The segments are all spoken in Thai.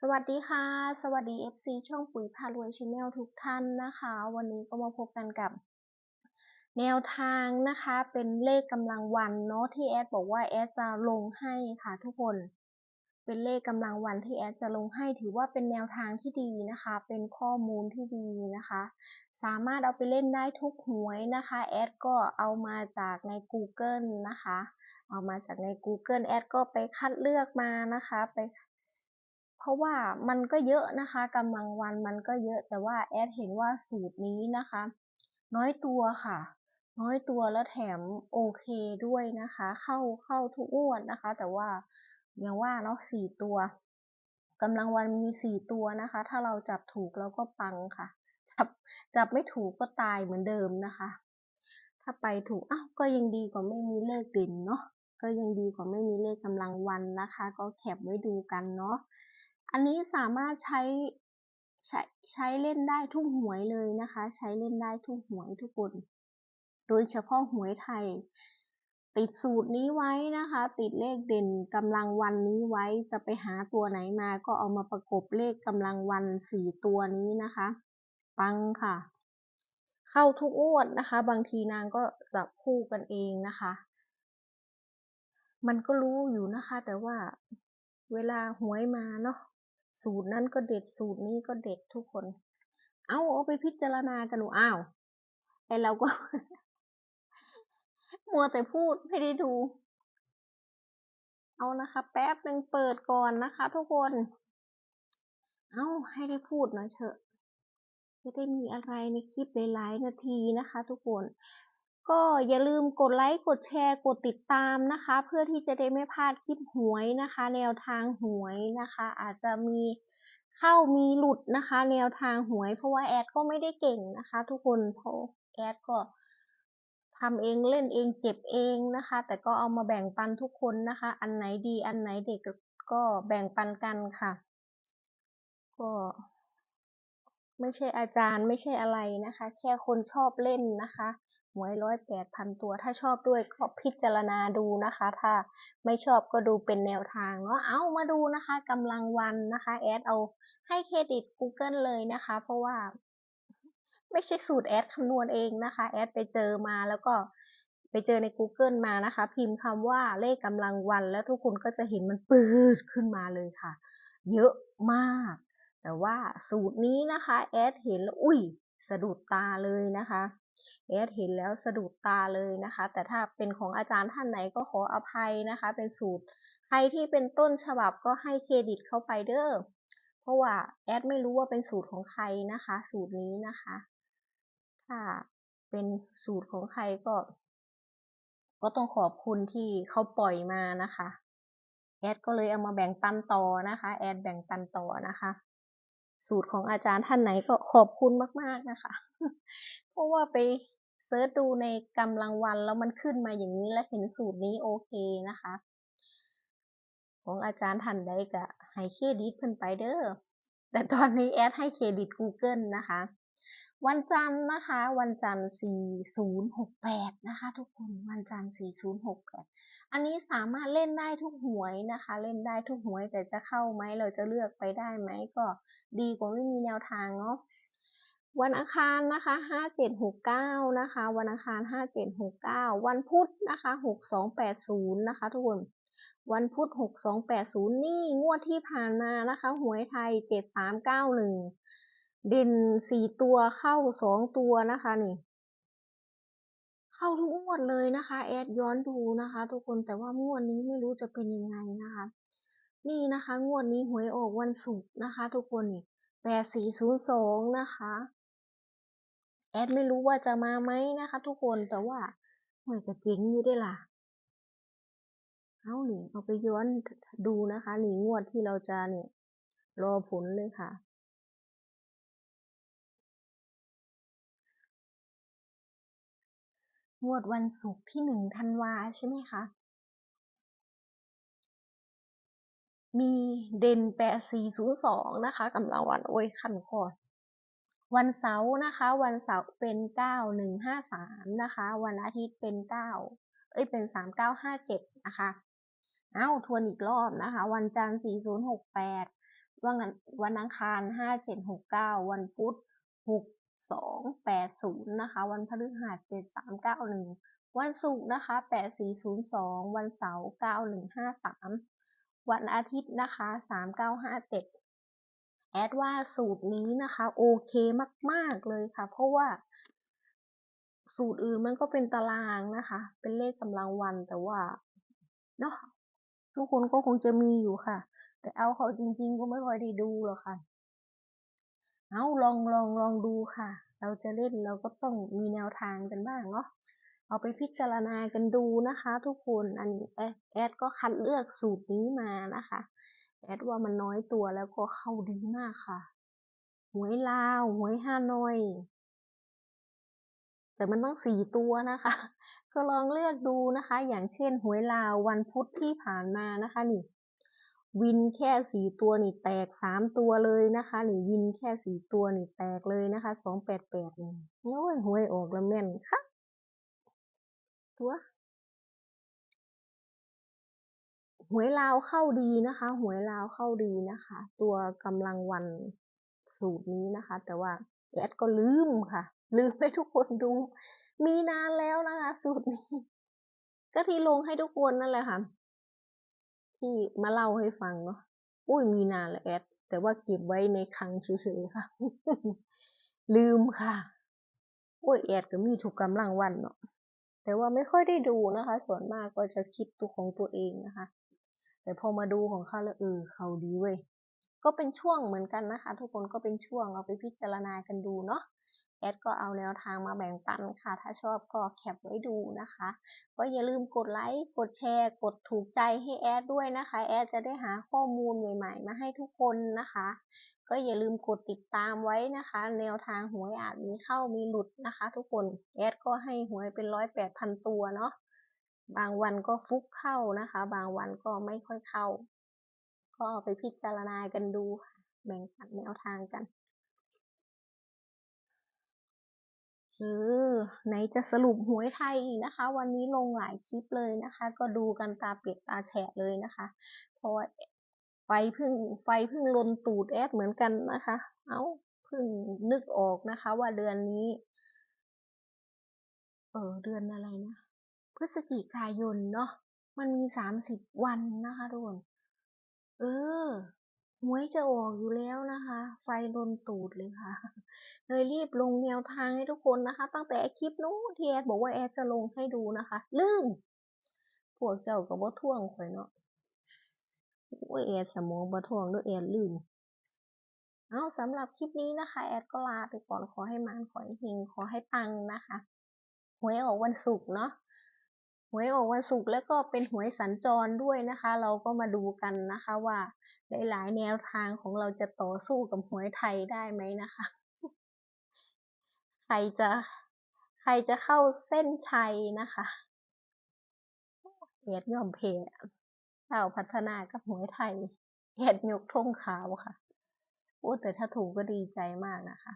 สวัสดีค่ะ สวัสดี FC ช่องปุ๋ยพารวยชาแนลทุกท่านนะคะ วันนี้ก็มาพบกันกับ แนวทางนะคะ เป็นเลขกำลังวันเนาะที่แอดบอกว่าแอดจะลงให้ค่ะทุกคน เป็นเลขกำลังวันที่แอดจะลงให้ถือว่าเป็นแนวทางที่ดีนะคะ เป็นข้อมูลที่ดีนะคะ สามารถเอาไปเล่นได้ทุกหวยนะคะแอดก็เอามาจากใน Google นะคะ เอามาจากใน Google แอดก็ไปคัดเลือกมานะคะ ไป เพราะว่ามันก็เยอะนะคะกำลังวันมันก็เยอะแต่ว่าแอดเห็นว่าสูตรนี้นะคะ น้อยตัวค่ะ น้อยตัวแล้วแถมโอเคด้วยนะคะ เข้าเข้าทุกงวดนะคะ แต่ว่าอย่างว่าเนาะสี่ตัวกำลังวันมีสี่ตัวนะคะ ถ้าเราจับถูกเราก็ปังค่ะ จับจับไม่ถูกก็ตายเหมือนเดิมนะคะ ถ้าไปถูกอ้าวก็ยังดีกว่าไม่มีเลขเด่นเนาะก็ยังดีกว่าไม่มีเลขกำลังวันนะคะ ก็แคปไว้ดูกันเนาะ อันนี้สามารถใช้ใช้ใช้เล่นได้ทุกหวยเลยนะคะ ใช้เล่นได้ทุกหวยทุกคน โดยเฉพาะหวยไทย ติดสูตรนี้ไว้นะคะ ติดเลขเด่นกำลังวันนี้ไว้จะไปหาตัวไหนมาก็เอามาประกบเลขกำลังวันสี่ตัวนี้นะคะ ปังค่ะ เข้าทุกงวดนะคะ บางทีนางก็จับคู่กันเองนะคะ มันก็รู้อยู่นะคะ แต่ว่าเวลาหวยมาเนาะ สูตรนั้นก็เด็ดสูตรนี้ก็เด็ดทุกคน เอาเอาไปพิจารณากันดูอ้าวไอเราก็ มัวแต่พูดไม่ได้ดู เอานะคะ แป๊บหนึ่งเปิดก่อนนะคะ ทุกคน เอาให้ได้พูดหน่อยเถอะจะได้มีอะไรในคลิปหลายๆนาทีนะคะ ทุกคน ก็อย่าลืมกดไลค์กดแชร์กดติดตามนะคะ เพื่อที่จะได้ไม่พลาดคลิปหวยนะคะ แนวทางหวยนะคะ อาจจะมีเข้ามีหลุดนะคะ แนวทางหวย เพราะว่าแอดก็ไม่ได้เก่งนะคะ ทุกคนเพราะแอดก็ทำเองเล่นเองเจ็บเองนะคะ แต่ก็เอามาแบ่งปันทุกคนนะคะ อันไหนดีอันไหนเด็กก็แบ่งปันกันค่ะ ก็ไม่ใช่อาจารย์ไม่ใช่อะไรนะคะ แค่คนชอบเล่นนะคะ หวยร้อยแปดพันตัว ถ้าชอบด้วยก็พิจารณาดูนะคะ ถ้าไม่ชอบก็ดูเป็นแนวทางเนาะเอามาดูนะคะกำลังวันนะคะแอดเอาให้เครดิต Google เลยนะคะ เพราะว่า ไม่ใช่สูตรแอดคำนวณเองนะคะ แอดไปเจอมาแล้วก็ไปเจอใน Google มานะคะ พิมพ์คำว่าเลขกำลังวัน แล้วทุกคนก็จะเห็นมันปืดขึ้นมาเลยค่ะ เยอะมาก แต่ว่าสูตรนี้นะคะแอดเห็นแล้วอุ้ยสะดุดตาเลยนะคะ แอดเห็นแล้วสะดุดตาเลยนะคะ แต่ถ้าเป็นของอาจารย์ท่านไหนก็ขออภัยนะคะ เป็นสูตร ใครที่เป็นต้นฉบับก็ให้เครดิตเข้าไปเด้อ เพราะว่าแอดไม่รู้ว่าเป็นสูตรของใครนะคะ สูตรนี้นะคะ ถ้าเป็นสูตรของใครก็ ก็ต้องขอบคุณที่เขาปล่อยมานะคะ แอดก็เลยเอามาแบ่งปันต่อนะคะ แอดแบ่งปันต่อนะคะ สูตรของอาจารย์ท่านไหนก็ขอบคุณมาก ๆนะคะ เพราะว่าไปเซิร์ชดูในกำลังวันแล้วมันขึ้นมาอย่างนี้แล้วเห็นสูตรนี้โอเคนะคะ ของอาจารย์ท่านใดก็ให้เครดิตเพิ่นไปเด้อแต่ตอนนี้แอดให้เครดิต Google นะคะ วันจันทร์นะคะ วันจันทร์ 4068 นะคะ ทุกคน วันจันทร์ 4068 อันนี้สามารถเล่นได้ทุกหวยนะคะ เล่นได้ทุกหวย แต่จะเข้าไหม เราจะเลือกไปได้ไหม ก็ดีกว่าไม่มีแนวทางเนาะ วันอังคารนะคะ 5769 นะคะ วันอังคาร 5769 วันพุธนะคะ 6280 นะคะ ทุกคนวันพุธ 6280 นี่งวดที่ผ่านมานะคะ หวยไทย 7391 เด่นสี่ตัวเข้าสองตัวนะคะนี่เข้าทุกงวดเลยนะคะ แอดย้อนดูนะคะ ทุกคนแต่ว่างวดนี้ไม่รู้จะเป็นยังไงนะคะ นี่นะคะ งวดนี้หวยออกวันศุกร์นะคะ ทุกคนนี่แปดสี่ศูนย์สองนะคะ แอดไม่รู้ว่าจะมาไหมนะคะ ทุกคนแต่ว่าหวยกระจิงอยู่ได้ล่ะเอาหนิเอาไปย้อนดูนะคะหนิงวดที่เราจะเนี่ยรอผลเลยค่ะ งวดวันศุกร์ที่หนึ่งธันวาใช่ไหมคะ มีเด่นแปดสี่ศูนย์สองนะคะกำลังวันโอ้ยขันคอวันเสาร์นะคะ วันเสาร์เป็นเก้าหนึ่งห้าสามนะคะ วันอาทิตย์เป็นเก้าเอ้ยเป็นสามเก้าห้าเจ็ดนะคะเอ้าทวนอีกรอบนะคะ วันจันทร์สี่ศูนย์หกแปดวันวันอังคารห้าเจ็ดหกเก้าวันพุธหก สองแปดศูนย์นะคะ วันพฤหัสเจ็ดสามเก้าหนึ่งวันศุกร์นะคะแปดสี่ศูนย์สองวันเสาร์เก้าหนึ่งห้าสามวันอาทิตย์นะคะสามเก้าห้าเจ็ดแอดว่าสูตรนี้นะคะ โอเคมากๆเลยค่ะ เพราะว่าสูตรอื่นมันก็เป็นตารางนะคะ เป็นเลขกำลังวันแต่ว่าเนาะทุกคนก็คงจะมีอยู่ค่ะ แต่เอาเขาจริง ๆ ก็ไม่ค่อยได้ดูหรอกค่ะ เอาลองลองลองดูค่ะ เราจะเล่นเราก็ต้องมีแนวทางกันบ้างเนาะเอาไปพิจารณากันดูนะคะ ทุกคนอันนี้แอดแอดก็คัดเลือกสูตรนี้มานะคะ แอดว่ามันน้อยตัวแล้วก็เข้าดีมากค่ะ หวยลาว หวยฮานอย แต่มันต้องสี่ตัวนะคะ ก็ลองเลือกดูนะคะ อย่างเช่น หวยลาววันพุธที่ผ่านมานะคะนี่ วินแค่สี่ตัวนี่แตกสามตัวเลยนะคะนี่วินแค่สี่ตัวนี่แตกเลยนะคะสองแปดแปดนี่โอ้ยหวยออกแล้วแม่นค่ะตัวหวยลาวเข้าดีนะคะ หวยลาวเข้าดีนะคะ ตัวกำลังวันสูตรนี้นะคะ แต่ว่าแอดก็ลืมค่ะ ลืมให้ทุกคนดู มีนานแล้วนะคะ สูตรนี้ ก็ที่ลงให้ทุกคนนั่นแหละค่ะ ที่มาเล่าให้ฟังเนาะอุ้ยมีนานล้วแอด แต่ว่าเก็บไว้ในคลังเฉยๆค่ะ ลืมค่ะโอ้ยแอดก็มีถูกกำลังวันเนาะแต่ว่าไม่ค่อยได้ดูนะคะ ส่วนมากก็จะคิดตัวของตัวเองนะคะ แต่พอมาดูของเขาแล้วเออเขาดีเว้ยก็เป็นช่วงเหมือนกันนะคะ ทุกคนก็เป็นช่วงเอาไปพิจารณากันดูเนาะ แอดก็เอาแนวทางมาแบ่งปันค่ะ ถ้าชอบก็แคปไว้ดูนะคะ ก็อย่าลืมกดไลค์ กดแชร์ กดถูกใจให้แอดด้วยนะคะ แอดจะได้หาข้อมูลใหม่ๆ มาให้ทุกคนนะคะ ก็อย่าลืมกดติดตามไว้นะคะ แนวทางหวยอาจมีเข้ามีหลุดนะคะ ทุกคน แอดก็ให้หวยเป็นร้อยแปดพันตัวเนาะ บางวันก็ฟุกเข้านะคะ บางวันก็ไม่ค่อยเข้า ก็เอาไปพิจารณากันดูค่ะแบ่งปันแนวทางกัน ออไหนจะสรุปหวยไทยอีกนะคะ วันนี้ลงหลายคลิปเลยนะคะ ก็ดูกันตาเปียกตาแฉะเลยนะคะ เพราะว่าไฟเพิ่งไฟเพิ่งลนตูดแอดเหมือนกันนะคะ เอาเพิ่งนึกออกนะคะ ว่าเดือนนี้ เออเดือนอะไรนะพฤศจิกายนเนาะมันมีสามสิบวันนะคะทุกคนเออ หวยจะออกอยู่แล้วนะคะ ไฟลนตูดเลยค่ะ เลยรีบลงแนวทางให้ทุกคนนะคะ ตั้งแต่คลิปนู้นที่แอดบอกว่าแอดจะลงให้ดูนะคะ ลืมพวกเจ้ากับว่ท่วงข่อยเนาะโอ้ยแอดสมองบ่ท่วงด้วยแอดลืมเอาสำหรับคลิปนี้นะคะ แอดก็ลาไปก่อนขอให้มานขอให้เฮงขอให้ปังนะคะหวยออกวันศุกร์เนาะ วยออกวันศุกร์แล้วก็เป็นหวยสัญจรด้วยนะคะ เราก็มาดูกันนะคะว่า หลายๆ แนวทางของเราจะต่อสู้กับหวยไทยได้ไหมนะคะ ใครจะใครจะเข้าเส้นชัยนะคะเอ็ดยอมเพเจ้าพัฒนากับหวยไทยเอ็ดยกธงขาวค่ะโอ้แต่ถ้าถูกก็ดีใจมากนะคะ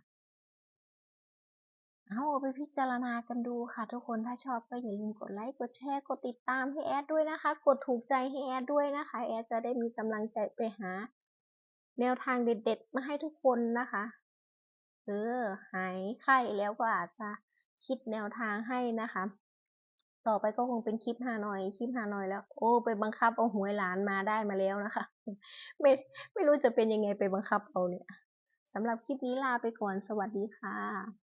เอาไปพิจารณากันดูค่ะทุกคนถ้าชอบก็อย่าลืมกดไลค์กดแชร์กดติดตามให้แอดด้วยนะคะ กดถูกใจให้แอดด้วยนะคะ แอดจะได้มีกำลังใจไปหา แนวทางเด็ดๆ มาให้ทุกคนนะคะ เออหายไข้แล้วก็อาจจะคิดแนวทางให้นะคะ ต่อไปก็คงเป็นคลิปฮานอยคลิปฮานอยแล้ว โอ้ ไปบังคับเอาหวยหลานมาได้มาแล้วนะคะ ไม่ไม่รู้จะเป็นยังไงไปบังคับเอาเนี่ยสำหรับคลิปนี้ลาไปก่อนสวัสดีค่ะ